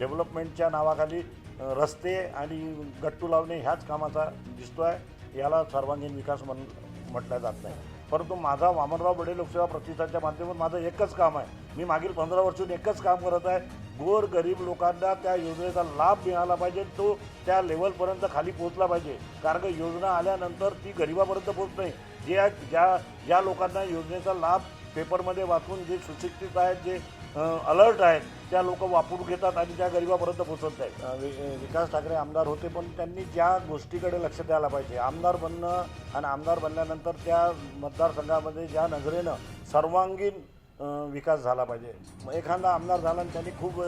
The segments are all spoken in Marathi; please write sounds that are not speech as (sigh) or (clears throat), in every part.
डेव्हलपमेंटच्या नावाखाली रस्ते आणि गट्टू लावणे ह्याच कामाचा दिसतो आहे याला सर्वांगीण विकास म्हण म्हटलं जात नाही. परंतु माझा वामनराव बडे लोकसेवा प्रतिष्ठानच्या माध्यमातून माझं एकच काम आहे. मी मागील पंधरा वर्षून एकच काम करत आहे. गोर गरीब लोकांना त्या योजनेचा लाभ मिळाला पाहिजे. तो त्या लेवलपर्यंत खाली पोहोचला पाहिजे. कारण का योजना आल्यानंतर ती गरिबापर्यंत पोहोच नाही. जे ज्या ज्या लोकांना योजनेचा लाभ पेपरमध्ये वाचून जे सुशिक्षित आहेत जे अलर्ट आहेत त्या लोक वापरून घेतात आणि त्या गरिबापर्यंत पोहोचत नाहीत वि- विकास ठाकरे आमदार होते पण त्यांनी ज्या गोष्टीकडे लक्ष द्यायला पाहिजे आमदार बनणं आणि आमदार बनल्यानंतर त्या मतदारसंघामध्ये ज्या नजरेनं सर्वांगीण विकास झाला पाहिजे. मग एखादा आमदार झाला आणि त्यांनी खूप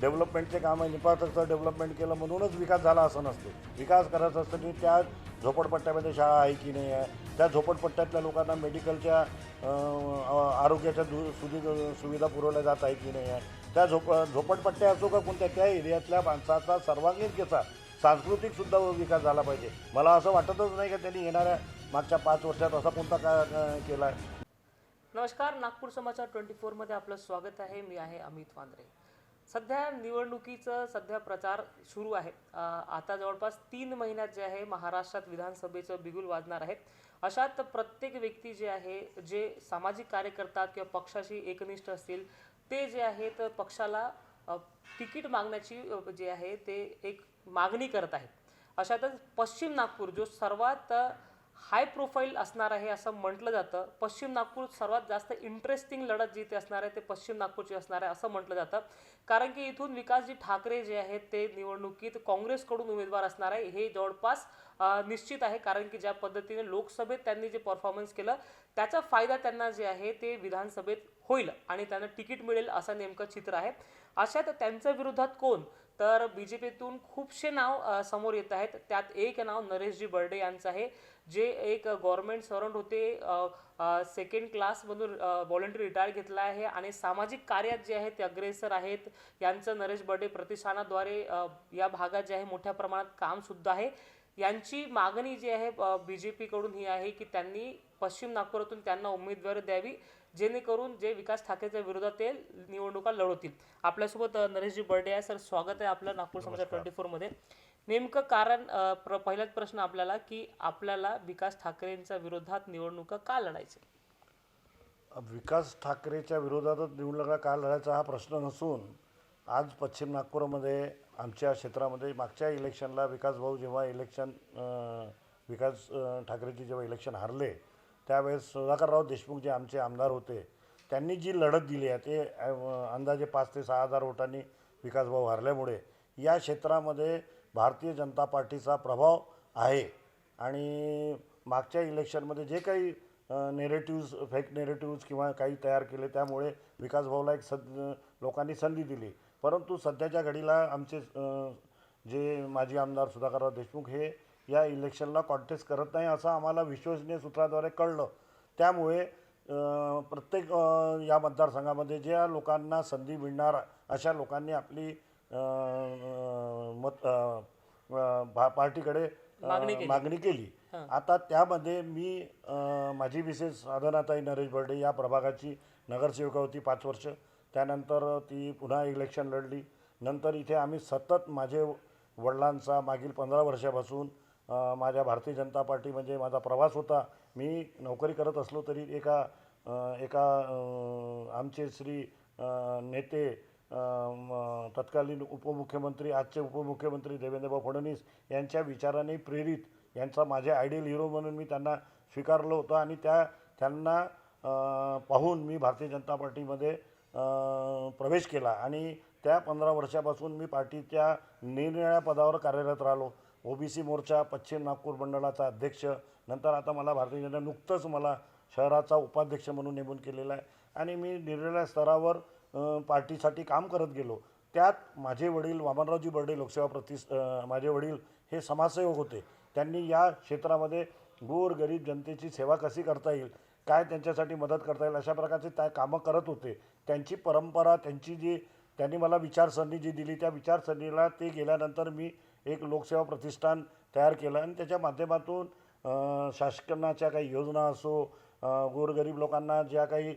डेव्हलपमेंटचे काम आहे निपातचं डेव्हलपमेंट केलं म्हणूनच विकास झाला असं नसते. विकास करायचा असतं की त्या झोपडपट्ट्यामध्ये शाळा आहे की नाही आहे? त्या झोपडपट्ट्यातल्या लोकांना मेडिकलच्या आरोग्याच्या दु सुवि सुविधा पुरवल्या जात आहे की नाही आहे? त्या झोप झोपडपट्ट्या असो का कोणत्या त्या एरियातल्या माणसाचा सर्वांगीण कसा सांस्कृतिकसुद्धा विकास झाला पाहिजे. मला असं वाटतच नाही का त्यांनी येणाऱ्या मागच्या पाच वर्षात असा कोणता का केला आहे. नमस्कार नागपूर समाचार ट्वेंटी फोरमध्ये आपलं स्वागत आहे. मी आहे अमित वांद्रे. सध्या निवडणुकीचं सध्या प्रचार सुरू आहे. आता जवळपास तीन महिन्यात जे आहे महाराष्ट्रात विधानसभेचं बिगुल वाजणार आहे. अशात प्रत्येक व्यक्ती जे आहे जे सामाजिक कार्य करतात किंवा पक्षाशी एकनिष्ठ असतील ते जे आहेत पक्षाला तिकीट मागण्याची जे आहे ते एक मागणी करत आहेत. अशातच पश्चिम नागपूर जो सर्वात हाय प्रोफाईल असणार आहे असं म्हटलं जातं. पश्चिम नागपूर सर्वात जास्त इंटरेस्टिंग लढत जी ते असणार आहे ते पश्चिम नागपूरची असणार आहे असं म्हटलं जातं. कारण की इथून विकासजी ठाकरे जे आहेत ते निवडणुकीत काँग्रेसकडून उमेदवार असणार आहे. हे जवळपास निश्चित आहे. कारण की ज्या पद्धतीने लोकसभेत त्यांनी जे परफॉर्मन्स केलं त्याचा फायदा त्यांना जे आहे ते विधानसभेत होईल आणि त्यांना तिकीट मिळेल असं नेमकं चित्र आहे. अशात त्यांच्या विरोधात कोण? तर बी जे पीतून खूपसे नाव समोर येत आहेत. त्यात एक नाव नरेशजी बर्डे यांचं आहे जे एक गव्हर्नमेंट सर्वंट होते. सेकंड क्लासमधून व्हॉलंटरी रिटायर घेतला आहे आणि सामाजिक कार्यात जे आहेत ते अग्रेसर आहेत. यांचं नरेश बर्डे प्रतिष्ठानाद्वारे या भागात जे आहे मोठ्या प्रमाणात कामसुद्धा आहे. यांची मागणी जी आहे बी जे पीकडून ही आहे की त्यांनी पश्चिम नागपुरातून त्यांना उमेदवारी द्यावी. जेणेकरून जे विकास ठाकरेच्या विरोधात ते निवडणुका लढवतील. आपल्यासोबत नरेशजी बर्डे आहे सर. स्वागत आहे आपलं नागपूर समाचार ट्वेंटी फोरमध्ये. नेमकं कारण प्र पहिलाच प्रश्न आपल्याला की आपल्याला विकास ठाकरेंच्या विरोधात निवडणुका का लढायचे विकास ठाकरेच्या विरोधातच निवडणुका का लढायचा हा प्रश्न नसून आज पश्चिम नागपूरमध्ये आमच्या क्षेत्रामध्ये मागच्या इलेक्शनला विकास भाऊ जेव्हा इलेक्शन विकास ठाकरेची जेव्हा इलेक्शन हारले त्यावेळेस सुधाकरराव देशमुख जे आमचे आमदार होते त्यांनी जी लढत दिली आहे ते अंदाजे पाच ते सहा हजार वोटांनी विकासभाऊ हरल्यामुळे या क्षेत्रामध्ये भारतीय जनता पार्टीचा प्रभाव आहे. आणि मागच्या इलेक्शनमध्ये जे काही नेरेटिव्ज फेक नेरेटिव्ज किंवा काही तयार केले त्यामुळे विकासभाऊला एक सद लोकांनी संधी दिली. परंतु सध्याच्या घडीला आमचे जे माजी आमदार सुधाकरराव देशमुख हे या इलेक्शनला कॉन्टेस्ट करत नाही असं आम्हाला विश्वसनीय सूत्राद्वारे कळलं. त्यामुळे प्रत्येक या मतदारसंघामध्ये ज्या लोकांना संधी मिळणार अशा लोकांनी आपली मत भा- पार्टीकडे मागणी केली. मागणी केली. आता त्यामध्ये मी माझी विशेष साधनाताई नरेश बर्डे या प्रभागाची नगरसेविका होती पाच वर्ष. त्यानंतर ती पुन्हा इलेक्शन लढली. नंतर इथे आम्ही सतत माझे वडिलांचा मागील पंधरा वर्षापासून माझ्या भारतीय जनता पार्टी म्हणजे माझा प्रवास होता. मी नोकरी करत असलो तरी एका एका आमचे श्री नेते तत्कालीन उपमुख्यमंत्री आजचे उपमुख्यमंत्री देवेंद्रभाऊ फडणवीस यांच्या विचाराने प्रेरित यांचा माझे आयडियल हिरो म्हणून मी त्यांना स्वीकारलं होतं आणि त्या त्यांना पाहून मी भारतीय जनता पार्टीमध्ये प्रवेश केला. आणि त्या पंधरा वर्षापासून मी पार्टीच्या निरनिळ्या पदावर कार्यरत राहिलो. ओबीसी मोर्चा पश्चिम नागपूर मंडळाचा अध्यक्ष नंतर आता मला भारतीय जनता नुकतंच मला शहराचा उपाध्यक्ष म्हणून नेमून केलेला आहे. आणि मी निरनिळ्या स्तरावर पार्टीसाठी काम करत गेलो. त्यात माझे वडील वामनरावजी बर्डे लोकसेवा प्रतिस माझे वडील हे समाजसेवक होते. त्यांनी या क्षेत्रामध्ये गोर गरीब जनतेची सेवा कशी करता येईल काय त्यांच्यासाठी मदत करता येईल अशा प्रकारचे त्या कामं करत होते. त्यांची परंपरा त्यांची जी त्यांनी मला विचारसरणी जी दिली त्या विचारसरणीला ते गेल्यानंतर मी एक लोकसेवा प्रतिष्ठान तयार केलं आणि त्याच्या माध्यमातून शासनाच्या काही योजना असो गोरगरीब लोकांना ज्या काही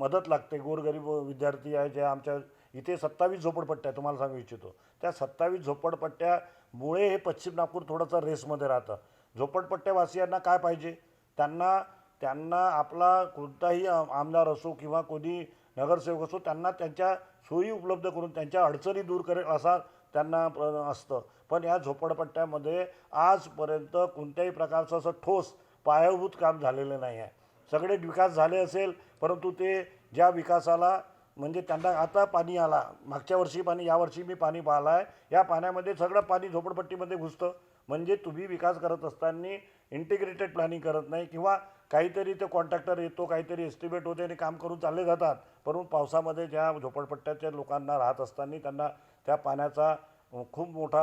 मदत लागते गोरगरीब विद्यार्थी आहे ज्या आमच्या इथे सत्तावीस झोपडपट्ट्या तुम्हाला सांगू इच्छितो. त्या सत्तावीस झोपडपट्ट्यामुळे हे पश्चिम नागपूर थोडंसं रेसमध्ये राहतं. झोपडपट्ट्यावासियांना काय पाहिजे? त्यांना त्यांना आपला कोणताही आमदार असो किंवा कोणी नगरसेवक असो त्यांना त्यांच्या सोयी उपलब्ध करून त्यांच्या अडचणी दूर करेल असा त्यांना प्र- असतं. पण या झोपडपट्ट्यामध्ये आजपर्यंत कोणत्याही प्रकारचं असं ठोस पायाभूत काम झालेलं नाही आहे सगळे विकास झाले असेल परंतु ते ज्या विकासाला म्हणजे त्यांना आता पाणी आला मागच्या वर्षी पाणी यावर्षी मी पाणी पाहिलं आहे या पाण्यामध्ये सगळं पाणी झोपडपट्टीमध्ये घुसतं. म्हणजे तुम्ही विकास करत असताना इंटिग्रेटेड प्लॅनिंग करत नाही किंवा काहीतरी ते कॉन्ट्रॅक्टर येतो काहीतरी एस्टिमेट होते आणि काम करून चालले जातात. परंतु पावसामध्ये ज्या झोपडपट्ट्याच्या लोकांना राहत असताना त्यांना त्या पाण्याचा खूप मोठा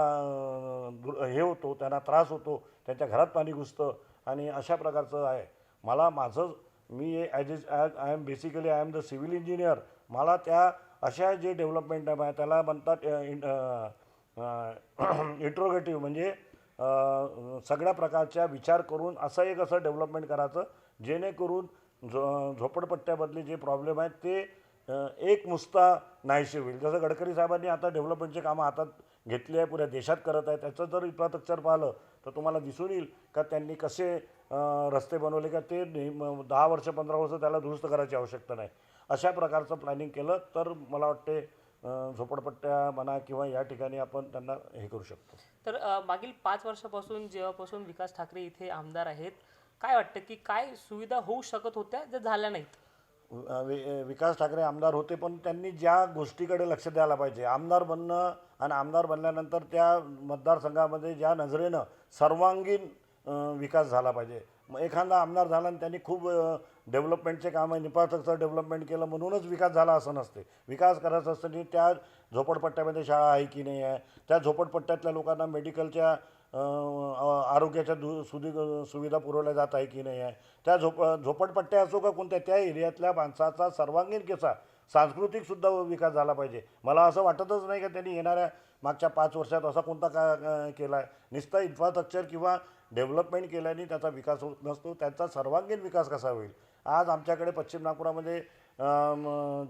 दु- हे होतो त्यांना त्रास होतो त्यांच्या घरात पाणी घुसतं आणि अशा प्रकारचं आहे. मला माझं मी as is as I am basically I am the civil engineer मला त्या अशा जे डेव्हलपमेंट आहे त्याला म्हणतात इंट्रोगेटिव्ह (clears throat) म्हणजे सगळ्या प्रकारच्या विचार करून असं एक असं डेव्हलपमेंट करायचं जेणेकरून झो झोपडपट्ट्यामधले जे प्रॉब्लेम आहेत ते एक मुस्ता नाहीशी होईल. जसं गडकरी साहेबांनी आता डेव्हलपमेंटचे कामं हातात घेतली आहे पुऱ्या देशात करत आहे त्याचं जर इन्फ्रास्ट्रक्चर पाहिलं तर तुम्हाला दिसून येईल का त्यांनी कसे रस्ते बनवले का ते दहा वर्ष पंधरा वर्ष त्याला दुरुस्त करायची आवश्यकता नाही. अशा प्रकारचं प्लॅनिंग केलं तर मला वाटते झोपडपट्ट्या म्हणा किंवा या ठिकाणी आपण त्यांना हे करू शकतो. तर मागील पाच वर्षापासून जेव्हापासून विकास ठाकरे इथे आमदार आहेत काय वाटतं की काय सुविधा होऊ शकत होत्या ज्या झाल्या नाहीत? वि- विकास ठाकरे आमदार होते पण त्यांनी ज्या गोष्टीकडे लक्ष द्यायला पाहिजे आमदार बनणं आणि आमदार बनल्यानंतर त्या मतदारसंघामध्ये ज्या नजरेनं सर्वांगीण विकास झाला पाहिजे. मग एखादा आमदार झाला आणि त्यांनी खूप डेव्हलपमेंटचे काम आहे इन्फ्रास्ट्रक्चर डेव्हलपमेंट केलं म्हणूनच विकास झाला असं नसते. विकास करायचा असताना त्या झोपडपट्ट्यामध्ये शाळा आहे की नाही आहे त्या झोपडपट्ट्यातल्या लोकांना मेडिकलच्या आरोग्याच्या दु सुधी सुविधा पुरवल्या जात आहे की नाही आहे? त्या झोप झोपडपट्ट्या असो का कोणत्या त्या एरियातल्या माणसाचा सर्वांगीण कसा सांस्कृतिकसुद्धा विकास झाला पाहिजे. मला असं वाटतच नाही का त्यांनी येणाऱ्या मागच्या पाच वर्षात असा कोणता का केला आहे नुसता इन्फ्रास्ट्रक्चर किंवा डेव्हलपमेंट केल्याने त्याचा विकास होत नसतो त्याचा सर्वांगीण विकास कसा होईल? आज आमच्याकडे पश्चिम नागपुरामध्ये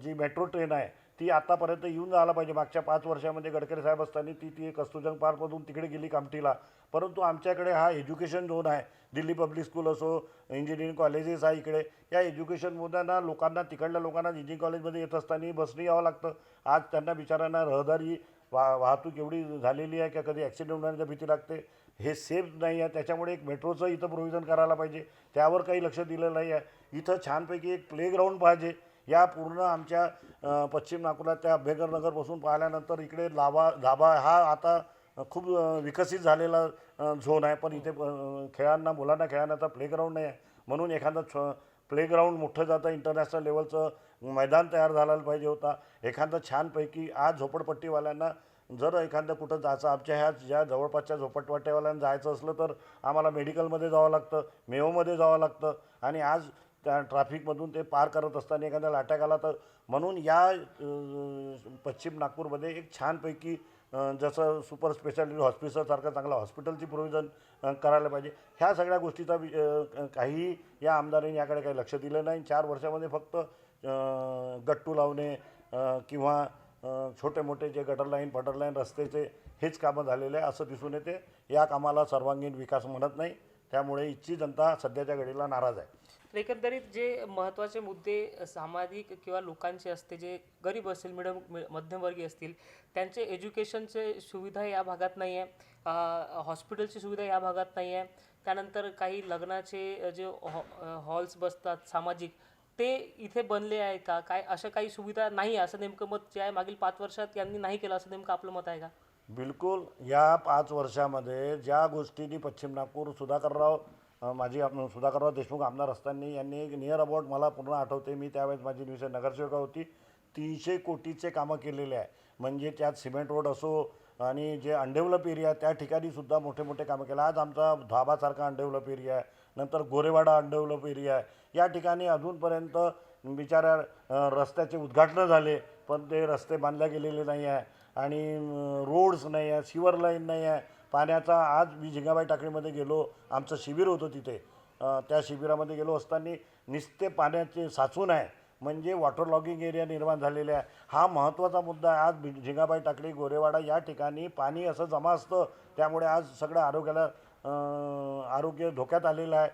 जी मेट्रो ट्रेन आहे ती आतापर्यंत येऊन जायला पाहिजे. मागच्या पाच वर्षामध्ये गडकरी साहेब असताना ती ती कस्तुरजंग पार्कमधून तिकडे गेली कामठीला. परंतु आमच्याकडे हा एज्युकेशन झोन आहे. दिल्ली पब्लिक स्कूल असो इंजिनिअरिंग कॉलेजेस आहे इकडे. या एज्युकेशनमधून लोकांना तिकडल्या लोकांना इंजिनिअरिंग कॉलेजमध्ये येत असताना बसने यावं लागतं. आज त्यांना बिचारांना रहदारी वा वाहतूक एवढी झालेली आहे की कधी ॲक्सिडेंट होण्याची भीती लागते? हे सेफ नाही आहे. त्याच्यामुळे एक मेट्रोचं इथं प्रोव्हिजन करायला पाहिजे. त्यावर काही लक्ष दिलं नाही आहे. इथं छानपैकी एक प्लेग्राऊंड पाहिजे. या पूर्ण आमच्या पश्चिम नागपुरात त्या आंबेडकर पाहिल्यानंतर इकडे लाभा धाबा हा आता खूप विकसित झालेला झोन आहे. पण इथे खेळांना मुलांना खेळण्याचा प्लेग्राऊंड नाही आहे. म्हणून एखादं छ प्लेग्राऊंड मोठं जातं. इंटरनॅशनल लेवलचं मैदान तयार झालेलं पाहिजे होता. एखादं छानपैकी आज झोपडपट्टीवाल्यांना जर एखादं कुठं जायचं आमच्या ह्या ज्या जवळपासच्या झोपटवाट्यावाल्यांना जायचं असलं तर आम्हाला मेडिकलमध्ये जावं लागतं मेओमध्ये जावं लागतं. आणि आज त्या ट्रॅफिकमधून ते पार करत असताना एखाद्याला अटॅक आला तर म्हणून या पश्चिम नागपूरमध्ये एक छानपैकी जसं सुपर स्पेशालिटी हॉस्पिटलसारखं चांगलं हॉस्पिटलची प्रोव्हिजन करायला पाहिजे. ह्या सगळ्या गोष्टीचा वि- काही या आमदारांनी याकडे काही लक्ष दिलं नाही. चार वर्षामध्ये फक्त गट्टू लावणे किंवा छोटे मोठे जे गटर लाईन पटर लाईन रस्त्याचे हेच कामं झालेले आहे असं दिसून येते. या कामाला सर्वांगीण विकास म्हणत नाही. त्यामुळे इथची जनता सध्याच्या घडीला नाराज आहे. तर एकंदरीत जे महत्त्वाचे मुद्दे सामाजिक किंवा लोकांचे असते जे गरीब असतील मिडम मध्यमवर्गीय असतील त्यांचे एज्युकेशनचे सुविधा या भागात नाही आहे हॉस्पिटलची सुविधा या भागात नाही आहे त्यानंतर काही लग्नाचे जे हॉ हॉल्स बसतात सामाजिक ते इथे बनले आहे का? काय अशा काही सुविधा नाही असं नेमकं मत जे आहे मागील पाच वर्षात यांनी नाही केलं असं नेमकं आपलं मत आहे का? बिलकुल. या पाच वर्षामध्ये ज्या गोष्टींनी पश्चिम नागपूर सुधाकरराव माझी आप- सुधाकरराव देशमुख आमदार असताना यांनी एक नियर अबाउट मला पूर्ण आठवते. मी त्यावेळेस माझी निवसे नगरसेविका होती. तीनशे कोटीचे कामं केलेले आहे. म्हणजे त्यात सिमेंट रोड असो आणि जे अनडेव्हलप एरिया त्या ठिकाणी सुद्धा मोठे मोठे कामं केले. आज आमचा धाबासारखा अनडेव्हलप एरिया आहे. नंतर गोरेवाडा अनडेव्हलप एरिया आहे. या ठिकाणी अजूनपर्यंत बिचाऱ्या रस्त्याचे उद्घाटनं झाले पण ते रस्ते बांधल्या गेलेले नाही आहे. आणि रोड्स नाही आहे सिवर लाईन नाही आहे. पाण्याचा आज मी झिंगाबाई टाकळीमध्ये गेलो आमचं शिबिर होतं तिथे. त्या शिबिरामध्ये गेलो असताना नुसते पाण्याचे साचून आहे म्हणजे वॉटर लॉगिंग एरिया निर्माण झालेले आहे. हा महत्त्वाचा मुद्दा आहे. आज झिंगाबाई टाकळी गोरेवाडा या ठिकाणी पाणी असं जमा असतं त्यामुळे आज सगळं आरोग्याला आरोग्य धोक्यात आलेलं आहे.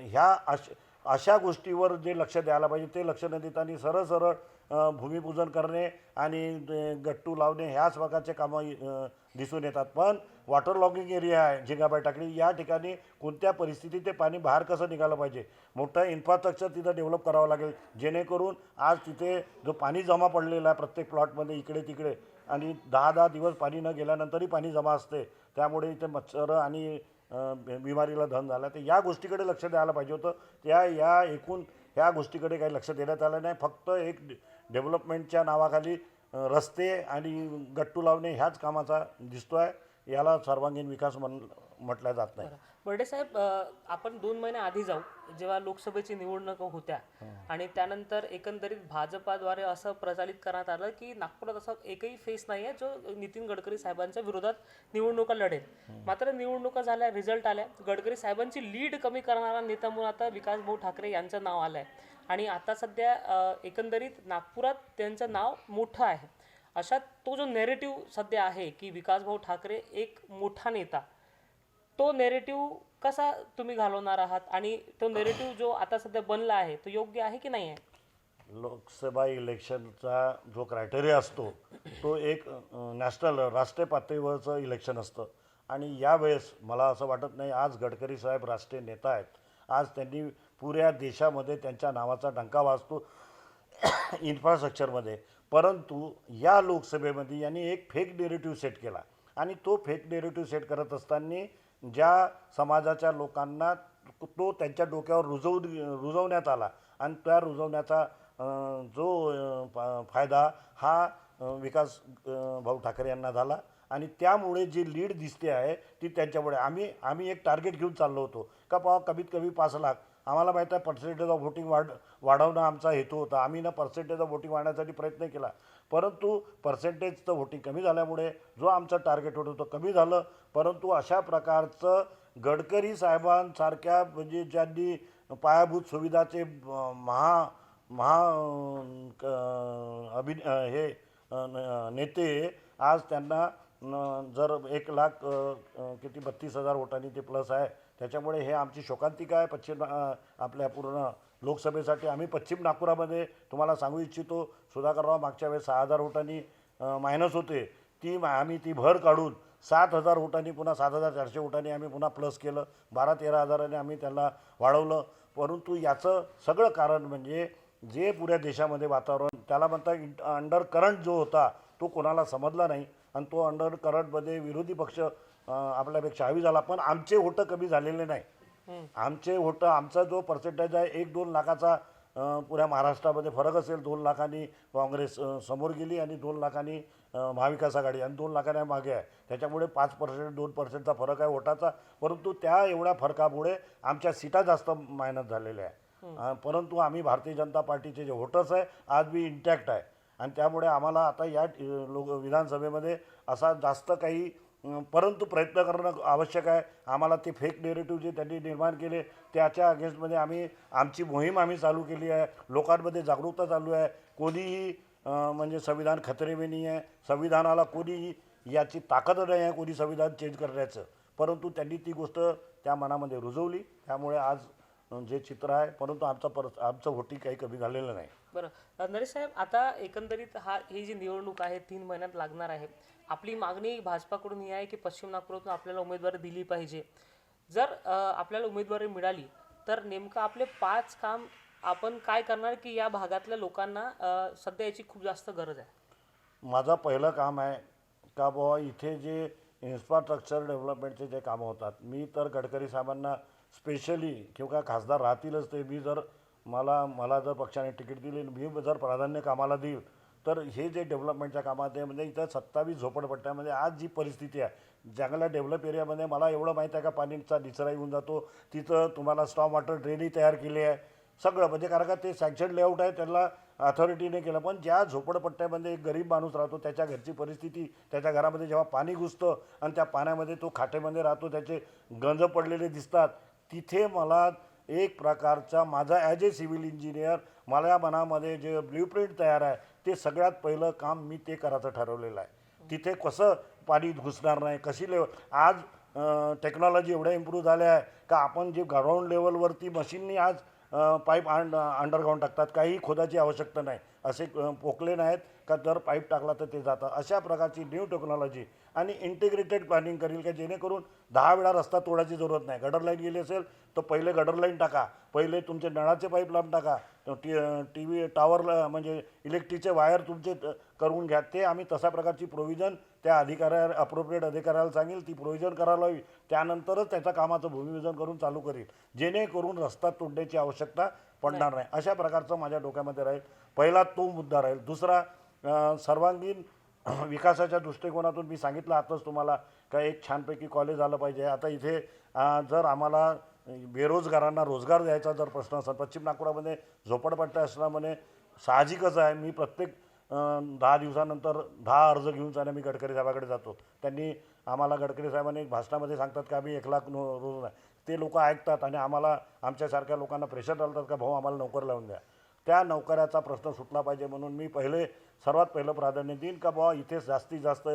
ह्या अश अशा गोष्टीवर जे लक्ष द्यायला पाहिजे ते लक्ष न देताना सरळ सरळ भूमिपूजन करणे आणि गट्टू लावणे ह्याच प्रकारचे कामं दिसून येतात. पण वॉटर लॉगिंग एरिया आहे झिंगाबाई टाकळी या ठिकाणी कोणत्या परिस्थितीत ते पाणी बाहेर कसं निघालं पाहिजे? मोठं इन्फ्रास्ट्रक्चर तिथं डेव्हलप करावं लागेल. जेणेकरून आज तिथे जो पाणी जमा पडलेला आहे प्रत्येक प्लॉटमध्ये इकडे तिकडे आणि दहा दहा दिवस पाणी न गेल्यानंतरही पाणी जमा असते. त्यामुळे इथे मच्छर आणि बिमारीला धन झाला तर या गोष्टीकडे लक्ष द्यायला पाहिजे होतं. त्या या एकूण ह्या गोष्टीकडे काही लक्ष देण्यात आलं नाही. फक्त एक डेव्हलपमेंटच्या नावाखाली रस्ते आणि गट्टू लावणे ह्याच कामाचा दिसतो आहे याला सर्वांगीण विकास म्हण म्हटला जात नाही. बर्डे साहेब आपण दोन महिन्या आधी जाऊ जेव्हा लोकसभेची निवडणुका होत्या. आणि त्यानंतर एकंदरीत भाजपाद्वारे असं प्रचलित करण्यात आलं की नागपुरात असं एकही फेस नाही आहे जो नितीन गडकरी साहेबांच्या विरोधात निवडणुका लढेल. मात्र निवडणुका झाल्या रिझल्ट आल्या. गडकरी साहेबांची लीड कमी करणारा नेता म्हणून आता विकास भाऊ ठाकरे यांचं नाव आलं आहे आणि आता सध्या एकंदरीत नागपुरात त्यांचं नाव मोठं आहे. अशात तो जो नेरेटिव्ह सध्या आहे की विकासभाऊ ठाकरे एक मोठा नेता तो नेरेटिव्ह कसा तुम्ही घालवणार आहात? आणि तो नेरेटिव्ह जो आता सध्या बनला आहे तो योग्य आहे की नाही आहे लोकसभा इलेक्शनचा जो क्रायटेरिया असतो तो एक नॅशनल राष्ट्रीय पातळीवरचं इलेक्शन असतं. आणि यावेळेस मला असं वाटत नाही आज गडकरी साहेब राष्ट्रीय नेता आहेत. आज त्यांनी पुऱ्या देशामध्ये त्यांच्या नावाचा डंका वाजतो (coughs) इन्फ्रास्ट्रक्चरमध्ये परंतु या लोकसभेमध्ये यांनी एक फेक नेरेटिव्ह सेट केला. आणि तो फेक नेरेटिव्ह सेट करत असताना ज्या समाजाच्या लोकांना तो त्यांच्या डोक्यावर रुजवून रुजवण्यात आला आणि त्या रुजवण्याचा जो फायदा हा विकास भाऊ ठाकरे यांना झाला. आणि त्यामुळे जी लीड दिसते आहे ती त्यांच्यामुळे. आम्ही आम्ही एक टार्गेट घेऊन चाललो होतो. का पावा कमीत कमी पाच लाख. आम्हाला माहीत आहे पर्सेंटेज ऑफ व्होटिंग वाढ वाढवणं आमचा हेतू होता. आम्ही ना पर्सेंटेज ऑफ व्होटिंग वाढण्यासाठी प्रयत्न केला. परंतु पर्सेंटेजचं व्होटिंग कमी झाल्यामुळे जो आमचं टार्गेट होतं तो कमी झालं. परंतु अशा प्रकारचं गडकरी साहेबांसारख्या म्हणजे ज्यांनी पायाभूत सुविधाचे महा महा क- अभि हे न- नेते आज त्यांना जर एक लाख किती बत्तीस हजार वोटांनी ते प्लस आहे. त्याच्यामुळे हे आमची शोकांतिका आहे. पश्चिम आपल्या पूर्ण लोकसभेसाठी आम्ही पश्चिम नागपुरामध्ये तुम्हाला सांगू इच्छितो सुधाकरराव मागच्या वेळेस सहा हजार वोटांनी मायनस होते. ती मा- आम्ही ती भर काढून सात हजार वोटांनी पुन्हा सात हजार चारशे वोटांनी आम्ही पुन्हा प्लस केलं. बारा तेरा हजाराने आम्ही त्याला वाढवलं. परंतु याचं सगळं कारण म्हणजे जे पुऱ्या देशामध्ये वातावरण त्याला म्हणतात अंडर करंट जो होता तो कोणाला समजला नाही. आणि तो अंडर करंटमध्ये विरोधी पक्ष आपल्यापेक्षा हवी झाला. पण आमचे वोटं कमी झालेले नाही. आमचे होतं आमचा जो पर्सेंटेज आहे एक दोन लाखाचा पुऱ्या महाराष्ट्रामध्ये फरक असेल दोन लाखांनी काँग्रेस समोर गेली आणि दोन लाखांनी महाविकास आघाडी आणि दोन लाखांनी मागे आहे. त्याच्यामुळे पाच पर्सेंट दोन पर्सेंटचा फरक आहे वोटाचा. परंतु त्या एवढ्या फरकामुळे आमच्या सीटा जास्त मायनस झालेल्या आहे परंतु आम्ही भारतीय जनता पार्टीचे जे व्होटर्स आहे आज बी इंटॅक्ट आहे. आणि त्यामुळे आम्हाला आता या लोक विधानसभेमध्ये असा जास्त काही परंतु प्रयत्न करणं आवश्यक आहे. आम्हाला ते फेक नेरेटिव्ह जे त्यांनी निर्माण केले त्याच्या अगेन्स्टमध्ये आम्ही आमची मोहीम आम्ही चालू केली आहे. लोकांमध्ये जागरूकता चालू आहे. कोणीही म्हणजे संविधान खतरे नाही आहे संविधानाला कोणीही याची ताकद नाही आहे कोणी संविधान चेंज करण्याचं. परंतु त्यांनी ती गोष्ट त्या मनामध्ये रुजवली. त्यामुळे आज जे चित्र आहे परंतु आमचं परत आमचं व्होटिंग काही कमी झालेलं नाही. बरं. नरेश साहेब आता एकंदरीत हा ही जी निवडणूक आहे तीन महिन्यात लागणार आहे. आपली मागणी भाजपाकडून ही आहे की पश्चिम नागपूरातून आपल्याला उमेदवारी दिली पाहिजे. जर आपल्याला उमेदवारी मिळाली तर नेमकं आपले पाच काम आपण काय करणार की या भागातल्या लोकांना सध्या याची खूप जास्त गरज आहे? माझं पहिलं काम आहे का बाबा इथे जे इन्फ्रास्ट्रक्चर डेव्हलपमेंटचे जे कामं होतात मी तर गडकरी साहेबांना स्पेशली किंवा खासदार राहतीलच ते मी जर मला मला जर पक्षाने तिकीट दिली मी जर प्राधान्य कामाला देईल तर हे जे डेव्हलपमेंटच्या कामात आहे म्हणजे इथं सत्तावीस झोपडपट्ट्यामध्ये आज जी परिस्थिती आहे जंगला डेव्हलप एरियामध्ये मला एवढं माहीत आहे का पाणीचा निचरा येऊन जातो तिथं तुम्हाला स्टॉम वॉटर ड्रेनही तयार केली आहे. सगळं म्हणजे कारण का ते सँक्शन लेआउट आहे त्याला अथॉरिटीने केलं. पण ज्या झोपडपट्ट्यामध्ये एक गरीब माणूस राहतो त्याच्या घरची परिस्थिती त्याच्या घरामध्ये जेव्हा पाणी घुसतं आणि त्या पाण्यामध्ये तो खाटेमध्ये राहतो त्याचे गंज पडलेले दिसतात तिथे मला एक प्रकारचा माझा ॲज ए सिव्हिल इंजिनियर माझ्या मनामध्ये जे ब्ल्यूप्रिंट तयार आहे ते सगळ्यात पहिलं काम मी ते करायचं ठरवलेलं आहे. तिथे कसं पाणी घुसणार नाही कशी लेवल आज टेक्नॉलॉजी एवढ्या इम्प्रूव्ह झाल्या आहे का आपण जे ग्राउंड लेवलवरती मशीननी आज पाईप अंड अंडरग्राऊंड टाकतात काही खोदाची आवश्यकता नाही. असे पोकलेन आहेत का जर पाईप टाकला तर ते जातं. अशा प्रकारची न्यू टेक्नॉलॉजी आणि इंटिग्रेटेड प्लॅनिंग करील का जेणेकरून दहा वेळा रस्ता तोडायची जरूरत नाही. गडर लाईन गेली असेल तर पहिले गडर लाईन टाका. पहिले तुमचे नळाचे पाईप लावून टाका. टी टी व्ही टॉवरला म्हणजे इलेक्ट्रिकचे वायर तुमचे करून घ्या. ते आम्ही तशा प्रकारची प्रोव्हिजन त्या अधिकाऱ्या अप्रोप्रिएट अधिकाऱ्याला सांगेल. ती प्रोव्हिजन करायला हवी. त्यानंतरच त्याच्या कामाचं भूमिपूजन करून चालू करील. जेणेकरून रस्ता तोडण्याची आवश्यकता पडणार नाही. अशा प्रकारचं माझ्या डोक्यामध्ये राहील. पहिला तो मुद्दा राहील. दुसरा सर्वांगीण (clears throat) विकासाच्या दृष्टिकोनातून मी सांगितलं आताच तुम्हाला का एक छानपैकी कॉलेज आलं पाहिजे. आता इथे जर आम्हाला बेरोजगारांना रोजगार द्यायचा जर प्रश्न असेल पश्चिम नागपुरामध्ये झोपडपट्ट्या असल्यामुळे साहजिकच आहे. मी प्रत्येक दहा दिवसानंतर दहा अर्ज घेऊन जाण्या मी गडकरी साहेबाकडे जातो. त्यांनी आम्हाला गडकरी साहेबांनी भाषणामध्ये सांगतात की आम्ही एक लाख नो रोज ते लोक ऐकतात आणि आम्हाला आमच्यासारख्या लोकांना प्रेशर घालतात का भाऊ आम्हाला नोकर लावून द्या. त्या नोकऱ्याचा प्रश्न सुटला पाहिजे म्हणून मी पहिले सर्वात पहिलं प्राधान्य देईन का बुवा इथेच जास्तीत जास्त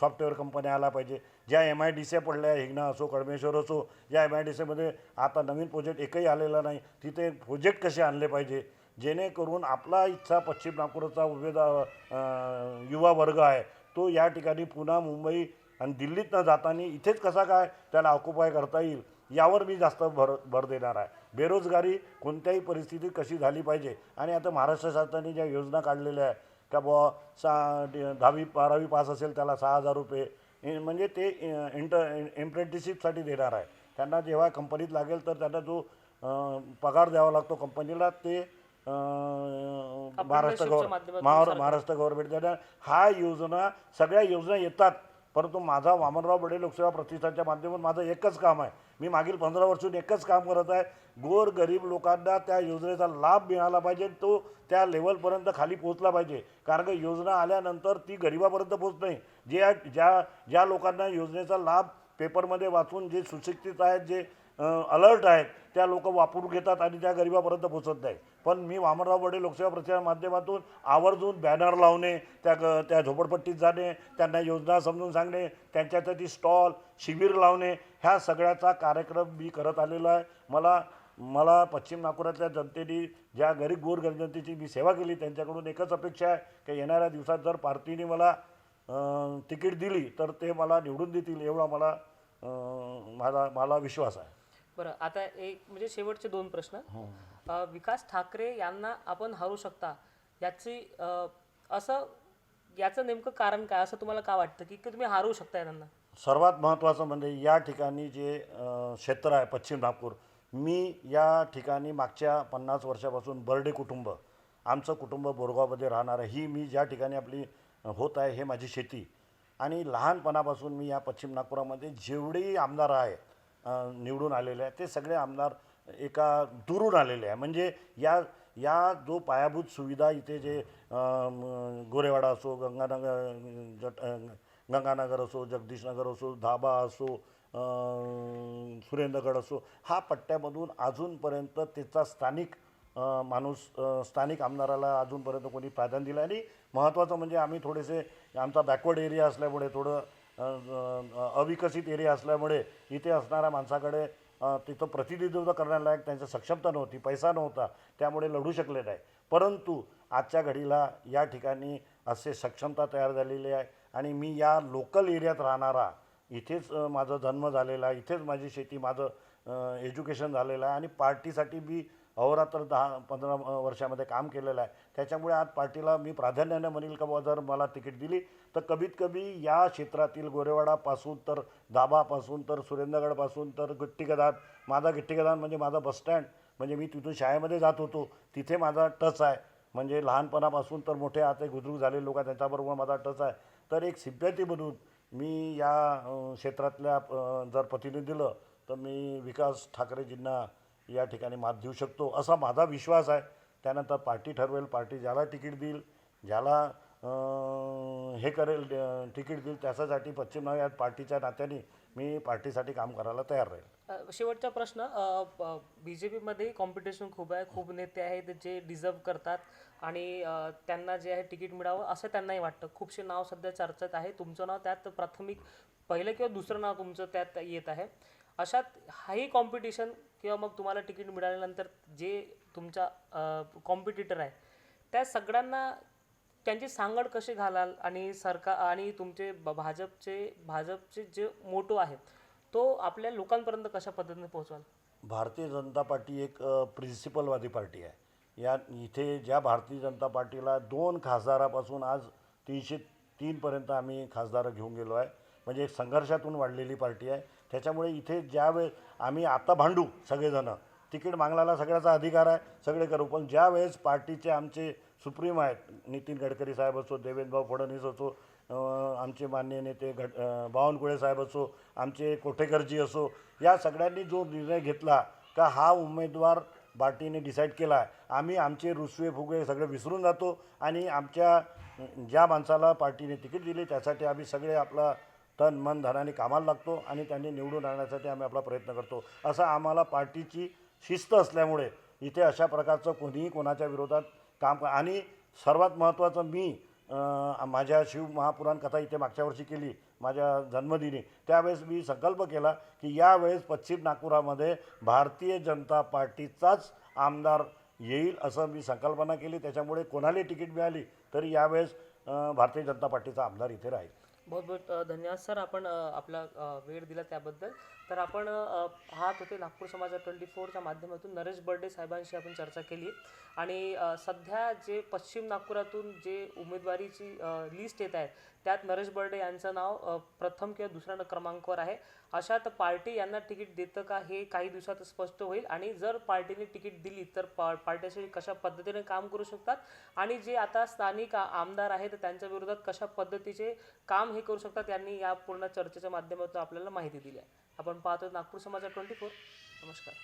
सॉफ्टवेअर कंपन्या आल्या पाहिजे. ज्या एम आय डी सी पडल्या हिंगणा असो कडमेश्वर असो या एम आय डी सीमध्ये आता नवीन प्रोजेक्ट एकही आलेला नाही. तिथे प्रोजेक्ट कसे आणले पाहिजे? जेणेकरून आपला इच्छा पश्चिम नागपूरचा उमेद युवा वर्ग आहे तो या ठिकाणी पुन्हा मुंबई आणि दिल्लीत न जाताना इथेच कसा काय त्याला ऑक्युपाय करता येईल? यावर मी जास्त भर भर देणार आहे. बेरोजगारी कोणत्याही परिस्थितीत कशी झाली पाहिजे? आणि आता महाराष्ट्र शासनाने ज्या योजना काढलेल्या आहे का बुवा सा दहावी बारावी पास असेल त्याला सहा हजार रुपये म्हणजे ते इंटर एम्प्रेंटिसशिपसाठी देणार आहे. त्यांना जेव्हा कंपनीत लागेल तर त्यांना जो पगार द्यावा लागतो कंपनीला ते महाराष्ट्र सरकार- महाराष्ट्र गव्हर्नमेंट त्यानं हा योजना सगळ्या योजना येतात. परंतु माझा वामनराव बडे लोकसेवा प्रतिष्ठानच्या माध्यमातून माझं एकच काम आहे. मी मागील पंधरा वर्षून एकच काम करत आहे. गोर गरीब लोकांना त्या योजनेचा लाभ मिळाला पाहिजे तो त्या लेवलपर्यंत खाली पोहोचला पाहिजे. कारण का योजना आल्यानंतर ती गरिबापर्यंत पोहोचत नाही. जे ज्या ज्या लोकांना योजनेचा लाभ पेपरमध्ये वाचून जे सुशिक्षित आहेत जे अलर्ट आहेत. त्या लोक वापरून घेतात आणि त्या गरिबापर्यंत पोचत नाही पण मी वामनराव बडे लोकसेवा प्रचार माध्यमातून आवर्जून बॅनर लावणे त्या ग त्या झोपडपट्टीत जाणे त्यांना योजना समजून सांगणे त्यांच्यासाठी स्टॉल शिबिर लावणे ह्या सगळ्याचा कार्यक्रम मी करत आलेला आहे. मला मला पश्चिम नागपुरातल्या जनतेने ज्या गरीब गोर जनतेची मी सेवा केली त्यांच्याकडून एकच अपेक्षा आहे की येणाऱ्या दिवसात जर पार्टीने मला तिकीट दिली तर ते मला निवडून देतील एवढा मला माझा मला विश्वास आहे. बरं आता एक म्हणजे शेवटचे दोन प्रश्न. हो. अ, विकास ठाकरे यांना आपण हरू शकता याची अ, असं याचं नेमकं कारण काय असं तुम्हाला का वाटतं की की तुम्ही हारू शकता त्यांना सर्वात महत्त्वाचं म्हणजे या ठिकाणी जे अ, क्षेत्र आहे पश्चिम नागपूर मी या ठिकाणी मागच्या पन्नास वर्षापासून बर्डे कुटुंब आमचं कुटुंब बोरगावमध्ये राहणार आहे ही मी ज्या ठिकाणी आपली अ, होत आहे हे माझी शेती. आणि लहानपणापासून मी या पश्चिम नागपुरामध्ये जेवढेही आमदार आहे निवडून आलेले आहे ते सगळे आमदार एका दुरून आलेले आहे म्हणजे या या जो पायाभूत सुविधा इथे जे गोरेवाडा असो गंगानगर जट गंगानगर असो जगदीशनगर असो धाबा असो सुरेंद्रगड असो हा पट्ट्यामधून अजूनपर्यंत त्याचा स्थानिक माणूस स्थानिक आमदाराला अजूनपर्यंत कोणी प्राधान्य दिलं. आणि महत्त्वाचं म्हणजे आम्ही थोडेसे आमचा बॅकवर्ड एरिया असल्यामुळे थोडं अविकसित एरिया असल्यामुळे इथे असणाऱ्या माणसाकडे तिथं प्रतिनिधित्व करण्यालायक त्यांची सक्षमता नव्हती पैसा नव्हता त्यामुळे लढू शकले नाही. परंतु आजच्या घडीला या ठिकाणी असे सक्षमता तयार झालेली आहे आणि मी या लोकल एरियात राहणारा इथेच माझा जन्म झालेला आहे इथेच माझी शेती माझं एज्युकेशन झालेलं आहे आणि पार्टीसाठी मी अहोरात्र दहा पंधरा वर्षामध्ये काम केलेलं आहे. त्याच्यामुळे आज पार्टीला मी प्राधान्याने म्हणेल का बुवा जर मला तिकीट दिली तर कमीत कमी या क्षेत्रातील गोरेवाडापासून तर दाबापासून तर सुरेंद्रगडपासून तर गिट्टीगदान माझा गिट्टीगदान म्हणजे माझा बसस्टँड म्हणजे मी तिथून शाळेमध्ये जात होतो. तिथे माझा टच आहे. म्हणजे लहानपणापासून तर मोठे आता गुजरूक झालेले लोक आहेत त्यांच्याबरोबर माझा टच आहे. तर एक सिम्पॅथी म्हणून मी या क्षेत्रातल्या जर प्रतिनिधी दिलं तर मी विकास ठाकरेजींना या ठिकाणी मात देऊ शकतो. असा माझा विश्वास आहे. त्यानंतर पार्टी ठरवेल पार्टी ज्याला तिकीट देईल ज्याला हे करेल तिकीट देईल त्याच्यासाठी पश्चिम नव्या पार्टीच्या नात्याने मी पार्टीसाठी काम करायला तयार राहील. शेवटचा प्रश्न बी जे पीमध्ये कॉम्पिटिशन खूप आहे. खूप नेते आहेत जे डिझर्व करतात आणि त्यांना जे आहे तिकीट मिळावं असं त्यांनाही वाटतं. खूपसे नाव सध्या चर्चेत आहे. तुमचं नाव त्यात प्राथमिक पहिलं किंवा दुसरं नाव तुमचं त्यात येत आहे. अशात हाही कॉम्पिटिशन किंवा मग तुम्हाला तिकीट मिळाल्यानंतर जे तुमचा कॉम्पिटिटर आहे त्या सगळ्यांना त्यांची सांगड कशी घालाल आणि सरकार आणि तुमचे ब- भाजपचे भाजपचे जे मोटो आहे तो आपल्या लोकांपर्यंत कशा पद्धतीने पोहोचवाल? भारतीय जनता पार्टी एक प्रिन्सिपलवादी पार्टी आहे. या इथे ज्या भारतीय जनता पार्टीला दोन खासदारापासून आज तीनशे तीनपर्यंत आम्ही खासदार घेऊन गेलो आहे. म्हणजे संघर्षातून वाढलेली पार्टी आहे. त्याच्यामुळे इथे ज्यावेळेस आम्ही आता भांडू सगळेजणं. तिकीट मागण्याला सगळ्याचा अधिकार आहे सगळे करू. पण ज्या वेळेस पार्टीचे आमचे सुप्रीम आहेत नितीन गडकरी साहेब असो देवेंद्रभाऊ फडणवीस असो आमचे मान्य नेते घट बावनकुळे साहेब असो आमचे कोठेकरजी असो या सगळ्यांनी जो निर्णय घेतला का हा उमेदवार पार्टीने डिसाईड केला आहे. आम्ही आमचे रुसवे फुगे सगळे विसरून जातो आणि आमच्या ज्या माणसाला पार्टीने तिकीट दिले त्यासाठी आम्ही सगळे आपला तन मन धनाने कामाला लागतो आणि त्यांनी निवडून आणण्यासाठी आम्ही आपला प्रयत्न करतो. असं आम्हाला पार्टीची शिस्त असल्यामुळे इथे अशा प्रकारचं कोणीही कोणाच्या विरोधात काम आणि सर्वात महत्त्वाचं मी माझ्या शिव महापुराण कथा इथे मागच्या वर्षी केली माझ्या जन्मदिनी. त्यावेळेस मी संकल्प केला की यावेळेस पश्चिम नागपुरामध्ये भारतीय जनता पार्टीचाच आमदार येईल असं मी संकल्पना केली. त्याच्यामुळे कोणालाही तिकीट मिळाली तरी यावेळेस भारतीय जनता पार्टीचा आमदार इथे राहील. बहुत बहुत धन्यवाद सर. आपण आपला वेळ दिला त्याबद्दल. तर आपण पाहत होते नागपूर समाजा ट्वेंटी फोरच्या माध्यमातून नरेश बर्डे साहेबांशी आपण चर्चा केली. आणि सध्या जे पश्चिम नागपुरातून जे उमेदवारीची लिस्ट येत आहे त्यात नरेश बर्डे यांचं नाव प्रथम किंवा दुसऱ्या क्रमांकावर आहे. अशात पार्टी यांना तिकीट देतं का हे काही दिवसात स्पष्ट होईल आणि जर पार्टीने तिकीट दिली तर पा पार्टीशी कशा पद्धतीने काम करू शकतात? आणि जे आता स्थानिक आमदार आहेत त्यांच्या विरोधात कशा पद्धतीचे काम हे करू शकतात यांनी या पूर्ण चर्चेच्या माध्यमातून आपल्याला माहिती दिली आहे. आपण पाहतो नागपूर समाचार ट्वेंटी फोर. नमस्कार.